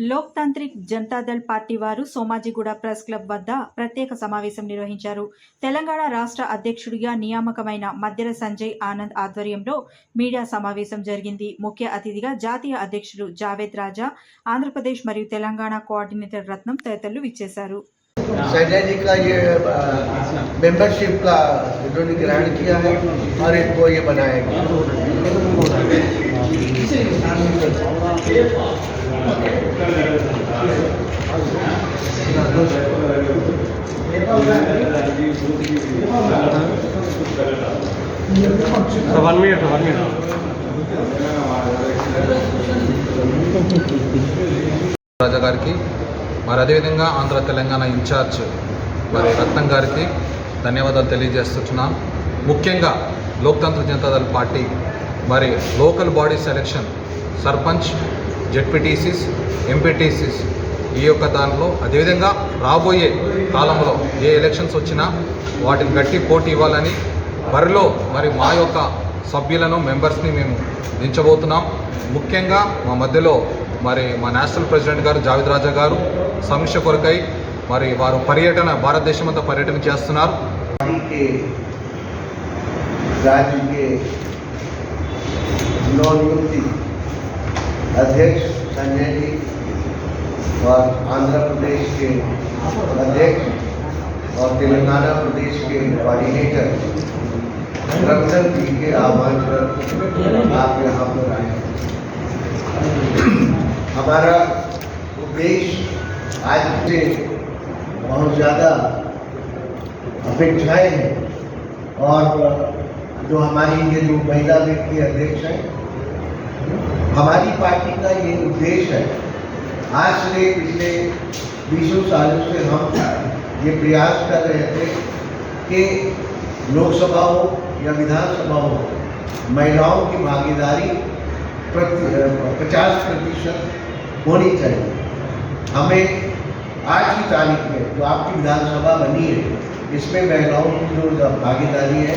Loktantrik Janata Dal party వారు Somajiguda press club వద్ద ప్రత్యేక సమావేశం నిర్వహించారు తెలంగాణ రాష్ట్ర అధ్యక్షుడిగా నియామకమైన మద్దెల సంజయ్ ఆనంద్ ఆధ్వర్యంలో మీడియా సమావేశం జరిగింది ముఖ్య అతిథిగా జాతీయ అధ్యక్షులు జావేద్ రాజా ఆంధ్రప్రదేశ్ మరియు తెలంగాణ కోఆర్డినేటర్ రత్నం తదితరులు విచ్చేశారు संजय जी का ये मेंबरशिप का इन्होंने ग्रहण किया है और इनको ये बनाया गया One minute one minute. Raja గారికి మరి అదేవిధంగా ఆంధ్ర తెలంగాణ ఇన్ఛార్జ్ మరి రత్నం గారికి ధన్యవాదాలు తెలియజేస్తున్నాం. ముఖ్యంగా లోక్తంత్ర జనతాదళ పార్టీ మరి local body selection sarpanch ZPTCs MPTCs ఈ యొక్క దానిలో అదేవిధంగా రాబోయే కాలంలో ఏ ఎలక్షన్స్ వచ్చినా వాటిని గట్టి పోటీ ఇవ్వాలని బరిలో మరి మా యొక్క సభ్యులను మెంబర్స్ని మేము దించబోతున్నాం ముఖ్యంగా మా మధ్యలో మరి మా నేషనల్ ప్రెసిడెంట్ గారు జావేద్ రాజా గారు సమీక్ష కొరకై మరి వారు పర్యటన భారతదేశం అంతా పర్యటన చేస్తున్నారు पार्टी अध्यक्ष संजय जी और आंध्र प्रदेश के अध्यक्ष और तेलंगाना प्रदेश के कोऑर्डिनेटर रतन जी के आह्वान पर आप यहाँ पर आए। हमारा उद्देश्य आज से बहुत ज़्यादा अपेक्षाएँ हैं और जो हमारी ये जो महिला व्यक्ति अध्यक्ष हैं हमारी पार्टी का ये उद्देश्य है। आज से पिछले बीसों सालों से हम ये प्रयास कर रहे थे कि लोकसभा हो या विधानसभा हो महिलाओं की भागीदारी पचास प्रतिशत होनी चाहिए। हमें आज की तारीख में जो आपकी विधानसभा बनी है, इसमें महिलाओं की जो भागीदारी है